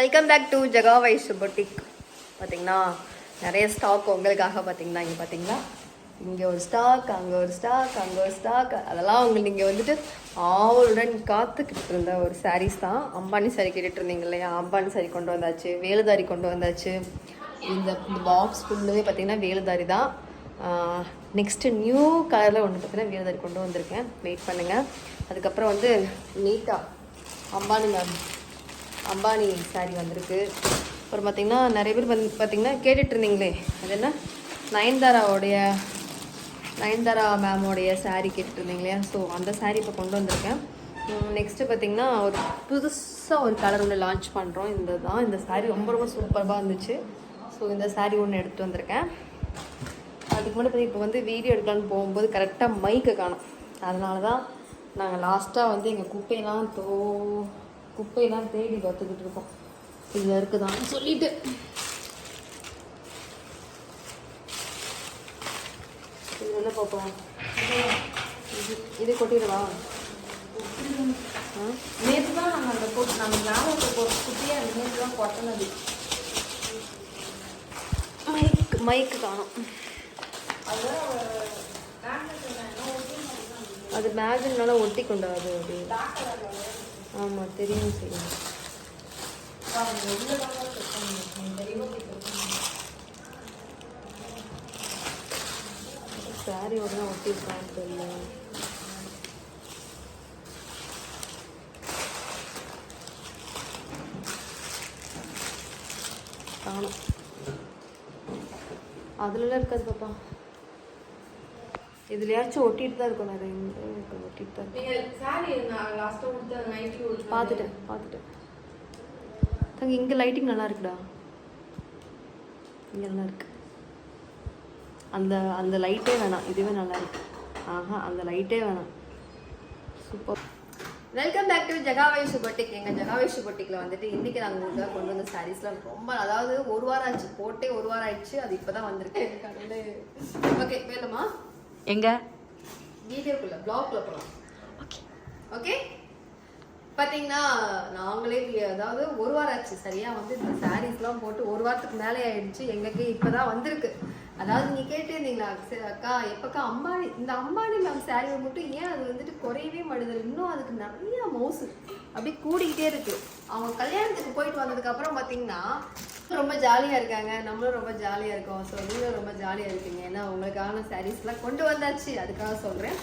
Welcome back to Jaga Vaish boutique பார்த்தீங்கன்னா நிறைய stock உங்களுக்காக பார்த்தீங்கன்னா இங்கே பார்த்தீங்கன்னா இங்கே ஒரு ஸ்டாக் அங்கே ஒரு ஸ்டாக் அங்கே ஒரு ஸ்டாக் அதெல்லாம் உங்களுக்கு நீங்கள் வந்துட்டு ஆவலுடன் காத்துக்கிட்டு இருந்த ஒரு சாரீஸ் தான். அம்பானி சாரி கேட்டுட்டு இருந்தீங்க இல்லையா? அம்பானி சாரி கொண்டு வந்தாச்சு வேலுதாரி கொண்டு வந்தாச்சு. இந்த இந்த பாக்ஸ் ஃபுல்லுமே பார்த்தீங்கன்னா வேலுதாரி தான். நெக்ஸ்ட்டு நியூ கலரில் ஒன்று பார்த்தீங்கன்னா வேலுதாரி கொண்டு வந்திருக்கேன். வெயிட் பண்ணுங்கள் அதுக்கப்புறம் வந்து நீட்டாக அம்பானி மேம் அம்பானி saree வந்திருக்கு. அப்புறம் பார்த்திங்கன்னா நிறைய பேர் வந்து பார்த்தீங்கன்னா கேட்டுட்ருந்தீங்களே அது என்ன? நயன்தாராவோடைய நயன்தாரா மேமோடைய saree கேட்டுட்ருந்தீங்களே ஸோ அந்த saree இப்போ கொண்டு வந்திருக்கேன். நெக்ஸ்ட்டு பார்த்தீங்கன்னா ஒரு புதுசாக ஒரு கலர் ஒன்று லான்ச் பண்ணுறோம் இந்த தான் இந்த saree ரொம்ப ரொம்ப சூப்பராக இருந்துச்சு. ஸோ இந்த saree ஒன்று எடுத்து வந்திருக்கேன். அதுக்கு முன்னாடி இப்போ வந்து வீடியோ எடுக்கலான்னு போகும்போது கரெக்டாக மைக்கை காணும். அதனால தான் நாங்கள் லாஸ்ட்டாக வந்து எங்கள் குப்பையெல்லாம் தோ குப்பையெல்லாம் தேடி பார்த்துக்கிட்டு இருக்கோம். இதில் இருக்குதான்னு சொல்லிட்டு. இது என்ன பார்ப்போம் இது இது கொட்டிடவா? நேற்று தான் நாங்கள் அந்த போட்டு நாங்கள் ஞாபகத்தை போட்டு குட்டியாக அந்த நேற்று தான் கொட்டினது. மைக் மைக்கு காணும். அது மேக்னால ஒட்டி கொண்டாது அது ஆமாம் தெரியும் செய்யும் சாரியோட தான் ஒட்டியிருக்கான்னு தெரியல. காணும். அதுலலாம் இருக்காது பாப்பா. இதுலயாச்சும் ஒட்டிட்டு தான் இருக்கும் இங்க இருக்கு, ஒட்டிட்டு தான். நீங்கள் சாரி நான் லாஸ்ட்டாக கொடுத்த நைட்டி ஒரு பார்த்துட்டேன் பார்த்துட்டேன். தங்க இங்கே லைட்டிங் நல்லா இருக்குடா. இங்கே நல்லா இருக்கு. அந்த அந்த லைட்டே வேணாம். இதுவே நல்லா இருக்கு. ஆஹா அந்த லைட்டே வேணாம். Super welcome back to Jagavesh boutique எங்கள் ஜகாவேஷு பொட்டிக்கில் வந்துட்டு இன்றைக்கி நாங்கள் உங்களுக்காக கொண்டு வந்த சாரீஸ்லாம் ரொம்ப அதாவது ஒரு வாரம் ஆச்சு போட்டே ஒரு வாரம் ஆயிடுச்சு அது இப்போ தான் வந்திருக்கு ஓகே வேணுமா? எங்க? வீடியோக்குள்ள பிளாக்ல போகலாம் ஓகே ஓகே பார்த்தீங்கன்னா நாங்களே அதாவது ஒரு வாரம் ஆச்சு சரியா வந்து இந்த சாரீஸ்லாம் போட்டு ஒரு வாரத்துக்கு மேலே ஆயிடுச்சு எங்களுக்கு இப்போதான் வந்திருக்கு. அதாவது நீங்க கேட்டிருந்தீங்களா அக்கா எப்பக்கா அம்பானி இந்த அம்பானி மேம் சாரியை மட்டும் ஏன் அது வந்துட்டு குறையவே மாட்டேது? இன்னும் அதுக்கு நிறைய மவுசு அப்படியே கூடிக்கிட்டே இருக்கு. அவங்க கல்யாணத்துக்கு போயிட்டு வந்ததுக்கு அப்புறம் பார்த்தீங்கன்னா ரொம்ப ஜாலியாக இருக்காங்க. நம்மளும் ரொம்ப ஜாலியாக இருக்கோம். ஸோ நீங்களும் ரொம்ப ஜாலியாக இருக்கீங்க. ஏன்னா உங்களுக்கான சாரீஸ்லாம் கொண்டு வந்தாச்சு. அதுக்காக சொல்கிறேன்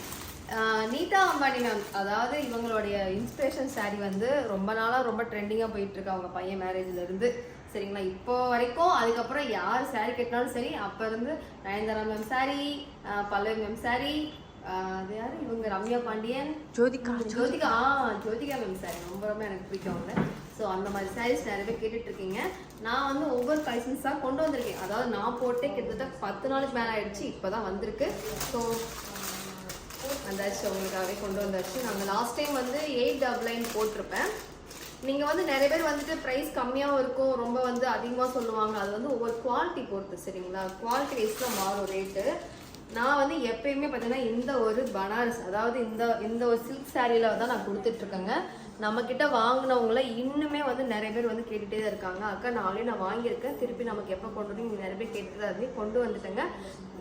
நீதா அம்பானி மேம் அதாவது இவங்களுடைய இன்ஸ்பிரேஷன் saree வந்து ரொம்ப நாளாக ரொம்ப ட்ரெண்டிங்காக போயிட்டு இருக்கு அவங்க பையன் மேரேஜ்ல இருந்து. சரிங்களா? இப்போ வரைக்கும் அதுக்கப்புறம் யார் saree கட்டினாலும் சரி அப்போ இருந்து நயன்தாரா மேம் ஆஹ் பல்லவி மேம் ஆஹ் அது யாரு? இவங்க ரம்யா பாண்டியன். ஜோதிகா ஜோதிகா ஆ ஜோதிகா மேம் சாரி ரொம்ப ரொம்ப எனக்கு பிடிக்கும் அவங்க. ஸோ அந்த மாதிரி சாரீஸ் நிறைய பேர் கேட்டுட்ருக்கீங்க. நான் வந்து ஒவ்வொரு கலெக்ஷன்ஸாக கொண்டு வந்திருக்கேன். அதாவது நான் போட்டே கிட்டத்தட்ட பத்து நாளுக்கு மேலே ஆயிடுச்சு. இப்போ தான் வந்திருக்கு. ஸோ வந்தாச்சு. உங்களுக்காகவே கொண்டு வந்தாச்சு. நாங்கள் லாஸ்ட் டைம் வந்து எயிட் டபுள் நைன் போட்டிருப்பேன். நீங்கள் வந்து நிறைய பேர் வந்துட்டு ப்ரைஸ் கம்மியாகவும் இருக்கும். ரொம்ப வந்து அதிகமாக சொல்லுவாங்க. அது வந்து ஒவ்வொரு குவாலிட்டி பொறுத்து சரிங்களா? குவாலிட்டி வைஸில் மாறும் ரேட்டு நான் வந்து எப்பயுமே பார்த்தீங்கன்னா இந்த ஒரு பனாரஸ் அதாவது இந்த இந்த ஒரு சில்க் சாரியில் தான் நான் கொடுத்துட்ருக்கேங்க. நம்மக்கிட்ட வாங்கினவங்கள இன்னுமே வந்து நிறைய பேர் வந்து கேட்டுகிட்டே தான் இருக்காங்க. அக்கா நாளே நான் வாங்கியிருக்கேன். திருப்பி நமக்கு எப்போ கொண்டு வந்து நீங்கள் நிறைய பேர் கேட்டுட்டு தான் இருந்து கொண்டு வந்துட்டேங்க.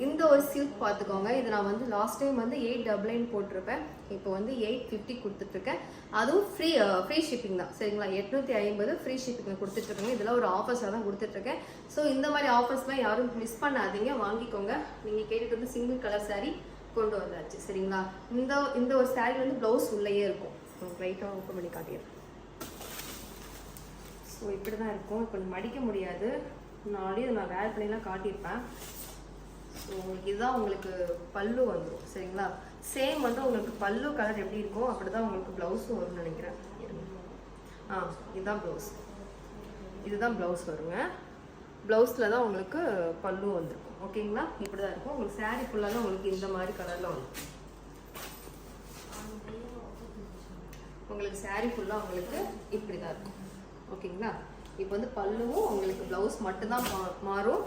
இந்த ஒரு சில்க் பார்த்துக்கோங்க இது நான் வந்து லாஸ்ட் டைம் வந்து எயிட் டபுள் நைன் போட்டிருப்பேன். இப்போ வந்து எயிட் ஃபிஃப்டி கொடுத்துட்ருக்கேன். அதுவும் ஃப்ரீ ஃப்ரீ ஷிப்பிங் தான். சரிங்களா? எட்நூற்றி ஐம்பது ஃப்ரீ ஷிப்பிங் கொடுத்துட்ருக்கேங்க. இதெல்லாம் ஒரு ஆஃபர்ஸாக தான் கொடுத்துட்ருக்கேன். ஸோ இந்த மாதிரி ஆஃபர்ஸ்லாம் யாரும் மிஸ் பண்ணாதீங்க. வாங்கிக்கோங்க. நீங்கள் கேட்டுட்டு வந்து சிங்கிள் கலர் சாரீ கொண்டு வந்தாச்சு. சரிங்களா? இந்த இந்த ஒரு சாரீ வந்து ப்ளவுஸ் உள்ளேயே இருக்கும். லைட்டாக ஓப்பன் பண்ணி காட்டிடுறேன். ஸோ இப்படி தான் இருக்கும். இப்போ மடிக்க முடியாது. நாளே இதை நான் வேர் பண்ணிலாம் காட்டியிருப்பேன். ஸோ இதுதான் உங்களுக்கு பல்லு வந்துடும் சரிங்களா? சேம் வந்து உங்களுக்கு பல்லு கலர் எப்படி இருக்கோ அப்படி தான் உங்களுக்கு ப்ளவுஸும் வரும்னு நினைக்கிறேன். ஆ இதுதான் ப்ளவுஸ் இதுதான் ப்ளவுஸ் வருங்க. ப்ளவுஸில் தான் உங்களுக்கு பல்லு வந்திருக்கும். ஓகேங்களா இப்படி தான் இருக்கும். உங்களுக்கு சாரீ ஃபுல்லாக தான் உங்களுக்கு இந்த மாதிரி கலரில் வரும் உங்களுக்கு சாரீ ஃபுல்லாக உங்களுக்கு இப்படி தான் இருக்கும் ஓகேங்களா இப்போ வந்து பல்லுவும் உங்களுக்கு ப்ளவுஸ் மட்டும்தான் மா மாறும்.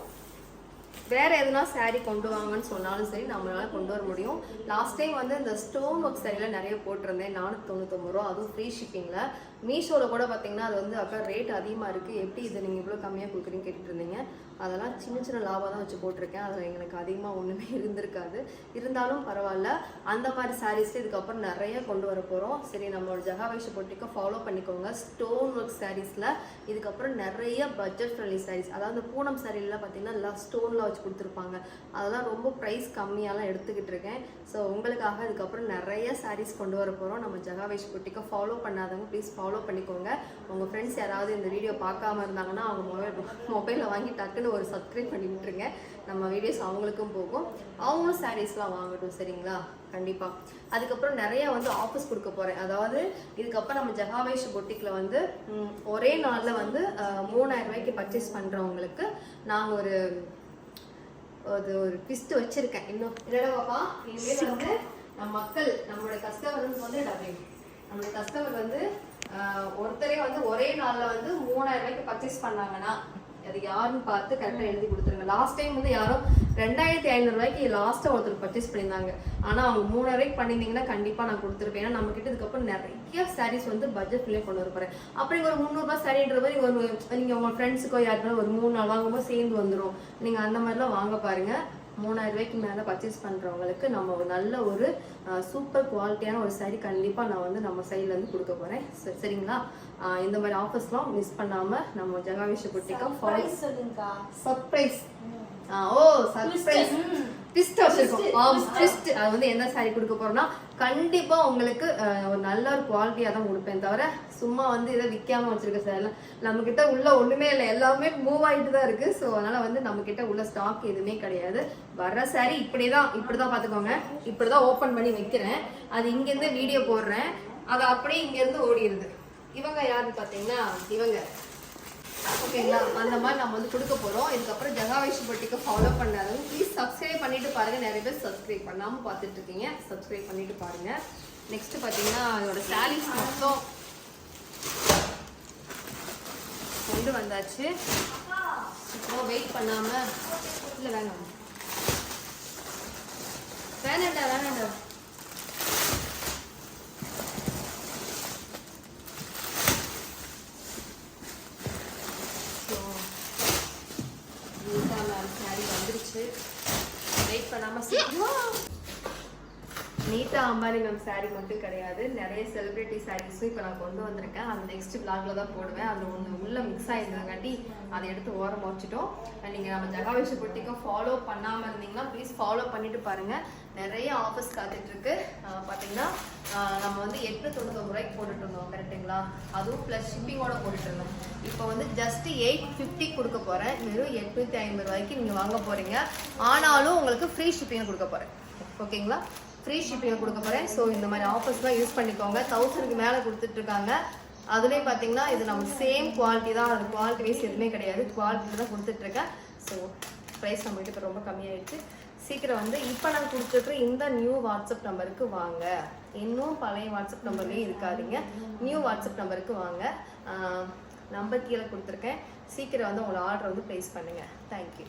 வேறு எதுனா சாரீ கொண்டு வாங்கன்னு சொன்னாலும் சரி நம்மளால் கொண்டு வர முடியும். லாஸ்ட் டைம் வந்து இந்த ஸ்டோன் ஒர்க் சாரியில் நிறைய போட்டிருந்தேன். நானூற்றி தொண்ணூத்தொம்பது ரூபா. அதுவும் ஃப்ரீ ஷிப்பிங்கில் மீஷோவில் கூட பார்த்தீங்கன்னா அது வந்து அக்கா ரேட் அதிகமாக இருக்குது எப்படி இதை நீங்கள் இவ்வளோ கம்மியாக கொடுக்குறீங்க கேட்டுட்டு இருந்தீங்க அதெல்லாம் சின்ன சின்ன லாபம் தான் வச்சு போட்டிருக்கேன். அதில் எங்களுக்கு அதிகமாக ஒன்றுமே இருந்திருக்காது. இருந்தாலும் பரவாயில்ல. அந்த மாதிரி சாரீஸ் இதுக்கப்புறம் நிறைய கொண்டு வர போகிறோம் சரி நம்மளோட ஜகாவேஷ பொட்டிக்கை ஃபாலோ பண்ணிக்கோங்க. ஸ்டோன் ஒர்க் சாரீஸில் இதுக்கப்புறம் நிறைய பட்ஜெட் ஃப்ரெண்ட்லி சாரீஸ் அதாவது பூனம் சாரீலாம் பார்த்தீங்கன்னா எல்லாம் ஸ்டோனில் வச்சு கொடுத்துருப்பாங்க. அதெல்லாம் ரொம்ப ப்ரைஸ் கம்மியாலாம் எடுத்துக்கிட்டு இருக்கேன். ஸோ உங்களுக்காக இதுக்கப்புறம் நிறைய சாரீஸ் கொண்டு வர போகிறோம் நம்ம ஜகாவேஷ் போட்டிக்கு ஃபாலோ பண்ணாதவங்க ப்ளீஸ் ஃபாலோ ஃபாலோ பண்ணிக்கோங்க. உங்கள் ஃப்ரெண்ட்ஸ் யாராவது இந்த வீடியோ பார்க்காம இருந்தாங்கன்னா அவங்க மொபைல் மொபைலில் வாங்கி டக்குன்னு ஒரு சப்ஸ்கிரைப் பண்ணி விட்டுருங்க. நம்ம வீடியோஸ் அவங்களுக்கும் போகும். அவங்களும் சாரீஸ்லாம் வாங்கட்டும் சரிங்களா? கண்டிப்பாக அதுக்கப்புறம் நிறைய வந்து ஆஃபர்ஸ் கொடுக்க போகிறேன் அதாவது இதுக்கப்புறம் நம்ம ஜகாவேஷ் பொட்டிக்கில் வந்து ஒரே நாளில் வந்து மூணாயிரம் ரூபாய்க்கு பர்ச்சேஸ் பண்ணுறவங்களுக்கு நாங்கள் ஒரு அது ஒரு ட்விஸ்ட் வச்சிருக்கேன். இன்னும். என்னடா பாப்பா இனிமேல் வந்து நம்ம மக்கள் நம்மளோட கஸ்டமர் வந்து டபிள் நம்மளோட கஸ்டமர் வந்து ஒருத்தரே வந்து ஒரே நாள்ல வந்து மூணாயிரம் ரூபாய்க்கு பர்ச்சேஸ் பண்ணாங்கன்னா அது யாருன்னு பார்த்து கரெக்டாக எழுதி கொடுத்துருங்க. லாஸ்ட் டைம் வந்து யாரும் ரெண்டாயிரத்தி ஐநூறு ரூபாய்க்கு லாஸ்ட்டாக ஒருத்தர் பர்ச்சேஸ் பண்ணியிருந்தாங்க. ஆனால் அவங்க மூணாயிரம் ரூபாய்க்கு பண்ணியிருந்தீங்கன்னா கண்டிப்பாக நான் கொடுத்துருப்பேன். ஏன்னா நம்ம கிட்ட இதுக்கப்புறம் நிறைய சாரீஸ் வந்து பட்ஜெட்லேயே கொண்டு வர போகிறேன் அப்புறம் இங்க ஒரு முந்நூறுபா சாரின்ற மாதிரி ஒரு நீங்கள் உங்கள் ஃப்ரெண்ட்ஸுக்கோ யாருக்கோ ஒரு மூணு நாள் வாங்கும்போது சேர்ந்து வந்துடும் நீங்கள் அந்த மாதிரிலாம் வாங்க பாருங்க. மூணாயிரம் ரூபாய்க்கு மேலே பர்ச்சேஸ் பண்ணுறவங்களுக்கு நம்ம நல்ல ஒரு சூப்பர் குவாலிட்டியான ஒரு saree கண்டிப்பாக நான் வந்து நம்ம சைட்லேருந்து கொடுக்க போகிறேன் சரிங்களா? இந்த மாதிரி ஆஃபர்ஸ்லாம் மிஸ் பண்ணாமல் நம்ம ஜெகாவிஷ குட்டிக்கா சர்ப்ரைஸ் ஓ சர்ப்ரைஸ் ட்விஸ்ட் வச்சிருக்கோம். ஆம் ட்விஸ்ட் அது வந்து என்ன சாரி கொடுக்க போறோம்னா கண்டிப்பா உங்களுக்கு ஒரு நல்ல ஒரு குவாலிட்டியா தான் கொடுப்பேன் தவிர சும்மா வந்து இதை விற்காம வச்சிருக்க சார் நம்ம கிட்ட உள்ள ஒண்ணுமே இல்லை. எல்லாமே மூவ் ஆயிட்டு தான் இருக்கு. ஸோ அதனால வந்து நம்ம கிட்ட உள்ள ஸ்டாக் எதுவுமே கிடையாது. வர்ற சாரி இப்படிதான் இப்படிதான் பாத்துக்கோங்க இப்படிதான் ஓபன் பண்ணி வைக்கிறேன். அது இங்க இருந்து வீடியோ போடுறேன். அது அப்படியே இங்க இருந்து ஓடிடுது. இவங்க யாருன்னு பாத்தீங்கன்னா இவங்க. ஓகேங்களா? அந்த மாதிரி நம்ம வந்து கொடுக்க போகிறோம் இதுக்கப்புறம் ஜெகாவேஷ் பட்டிக்கு ஃபாலோ பண்ணாதவங்க ப்ளீஸ் சப்ஸ்கிரைப் பண்ணிட்டு பாருங்கள் நிறைய பேர் சப்ஸ்கிரைப் பண்ணாமல் பார்த்துட்டு இருக்கீங்க சப்ஸ்கிரைப் பண்ணிட்டு பாருங்கள் நெக்ஸ்ட் பார்த்தீங்கன்னா அதோட சாரீஸ் மொத்தம் கொண்டு வந்தாச்சு. இப்போ வெயிட் பண்ணாமல் இல்லை வேணாம். வேணாண்டா வேணாண்டா ஸோ கீதா மேம் சாரி வந்துருச்சு. வெயிட் பண்ணாமல் சீக்கிரம். நீதா அம்பானி மேம் சாரி மட்டும் கிடையாது. நிறைய செலிபிரிட்டி சாரீஸும் இப்போ நான் கொண்டு வந்திருக்கேன். அது நெக்ஸ்ட் பிளாக்ல தான் போடுவேன். அது ஒன்று உள்ள மிக்ஸ் ஆயிருந்தங்காட்டி அதை எடுத்து ஓரம் வச்சுட்டோம் நீங்கள் நம்ம ஜகாவேஷ பொட்டிக்கும் ஃபாலோ பண்ணாமல் இருந்தீங்கன்னா ப்ளீஸ் ஃபாலோ பண்ணிட்டு பாருங்க. நிறைய ஆஃபர்ஸ் காத்துட்டு இருக்கு. பார்த்தீங்கன்னா நம்ம வந்து எட்டு தொண்ணூத்தொம்பது ரூபாய்க்கு போட்டுட்டு இருந்தோம். கரெக்ட்டுங்களா அதுவும் ப்ளஸ் ஷிப்பிங்கோட போட்டுட்டு இருந்தோம். இப்போ வந்து ஜஸ்ட் எயிட் ஃபிஃப்டி கொடுக்க போகிறேன் வெறும் எட்நூற்றி ஐம்பது ரூபாய்க்கு நீங்கள் வாங்க போகிறீங்க ஆனாலும் உங்களுக்கு ஃப்ரீ ஷிப்பிங் கொடுக்க போகிறேன் ஓகேங்களா ஃப்ரீ ஷிப்பிங் கொடுக்க போகிறேன் ஸோ இந்த மாதிரி ஆஃபர்ஸ்லாம் யூஸ் பண்ணிக்கோங்க. தௌசண்ட்க்கு மேலே கொடுத்துட்ருக்காங்க. அதுலேயும் பார்த்தீங்கன்னா இது நம்ம சேம் குவாலிட்டி தான். அது குவாலிட்டி வைஸ் எதுவுமே கிடையாது. குவாலிட்டியில் தான் கொடுத்துட்ருக்கேன். ஸோ ப்ரைஸ் நம்மகிட்ட இப்போ ரொம்ப கம்மியாயிடுச்சு. சீக்கிரம் வந்து இப்போ நான் கொடுத்துருக்குற இந்த நியூ வாட்ஸ்அப் நம்பருக்கு வாங்க. இன்னும் பழைய வாட்ஸ்அப் நம்பர்லேயும் இருக்காதீங்க. நியூ வாட்ஸ்அப் நம்பருக்கு வாங்க. நம்பர் கீழே கொடுத்துருக்கேன். சீக்கிரம் வந்து உங்களோட ஆர்டர் வந்து ப்ளேஸ் பண்ணுங்கள் தேங்க்யூ